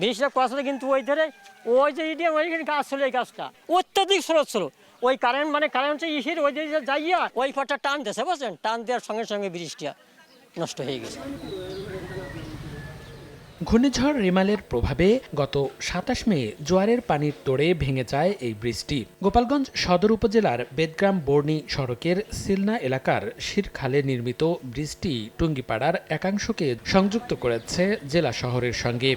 জিনিসটা কষলে কিন্তু ওই ধরে ওই যে ইডিয়া ওইখানে গাছ ছিল, এই গাছটা অত্যাধিক স্রোত ছিল। ওই কারেন্ট মানে কারেন্ট ইসের, ওই দিকে যাইয়া ওই পাটটা টান দিয়েছে, বুঝছেন? টান দেওয়ার সঙ্গে সঙ্গে বৃষ্টিটা নষ্ট হয়ে গেছে। ঘূর্ণিঝড় রিমালের প্রভাবে গত সাতাশ মে জোয়ারের পানির তোড়ে ভেঙে যায় এই বৃষ্টি গোপালগঞ্জ সদর উপজেলার বেদগ্রাম বর্ণি সড়কের সিলনা এলাকার শিরখালে নির্মিত বৃষ্টি টুঙ্গিপাড়ার একাংশকে সংযুক্ত করেছে জেলা শহরের সঙ্গে।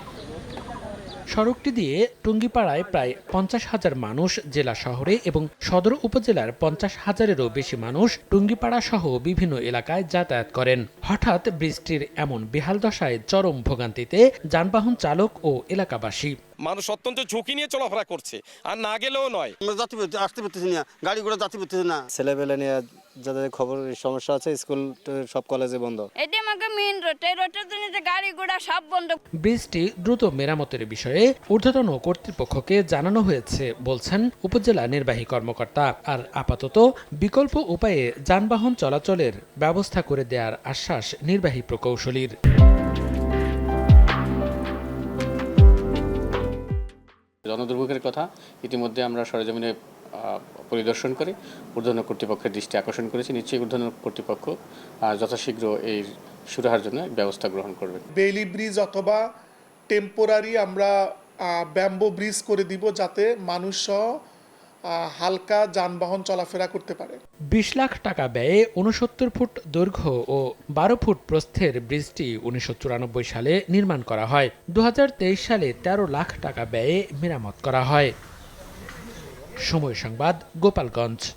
সড়কটি দিয়ে টুঙ্গিপাড়ায় প্রায় পঞ্চাশ হাজার মানুষ জেলা শহরে এবং সদর উপজেলার পঞ্চাশ হাজারেরও বেশি মানুষ টুঙ্গিপাড়া সহ বিভিন্ন এলাকায় যাতায়াত করেন। হঠাৎ বৃষ্টির এমন বেহাল দশায় চরম ভোগান্তিতে যানবাহন চালক ও এলাকাবাসী মানুষ অত্যন্ত ঝুঁকি নিয়ে চলাফেরা করছে। আর না গেলেও নয়। পেতে- আসতে পারতেছি না গাড়ি ঘোড়া যাত্রী পেতেছি না। ছেলেপেলে নিয়ে যাদের খবর সমস্যা আছে স্কুল সব কলেজে বন্ধ। এটি আমাকে মেন রোড এই রোডের জন্য যে গাড়ি ঘোড়া সব বন্ধ। বৃষ্টি দ্রুত মেরামতের বিষয়ে ঊর্ধ্বতন কর্তৃপক্ষকে জানানো হয়েছে বলছেন উপজেলা নির্বাহী কর্মকর্তা। আর আপাতত বিকল্প উপায়ে যানবাহন চলাচলের ব্যবস্থা করে দেওয়ার আশ্বাস নির্বাহী প্রকৌশলীর। জনদুর্ভোগের কথা, ইতিমধ্যে আমরা সরেজমিনে পরিদর্শন করে উর্ধ্বন কর্তৃপক্ষের দৃষ্টি আকর্ষণ করেছি। নিশ্চয়ই ঊর্ধ্বতন কর্তৃপক্ষ যথাশীঘ্র এই সুরাহার জন্য ব্যবস্থা গ্রহণ করবে। বেইলি ব্রিজ অথবা টেম্পোরারি আমরা ব্যাম্বো ব্রিজ করে দিব যাতে মানুষ সহ হালকা যানবাহন চলাফেরা করতে পারে। বিশ লাখ টাকা ব্যয়ে উনসত্তর ফুট দৈর্ঘ্য ও বারো ফুট প্রস্থের ব্রিজটি উনিশশো চুরানব্বই সালে নির্মাণ করা হয়। দু হাজার তেইশ সালে ১৩ লাখ টাকা ব্যয়ে মেরামত করা হয়। সময় সংবাদ, গোপালগঞ্জ।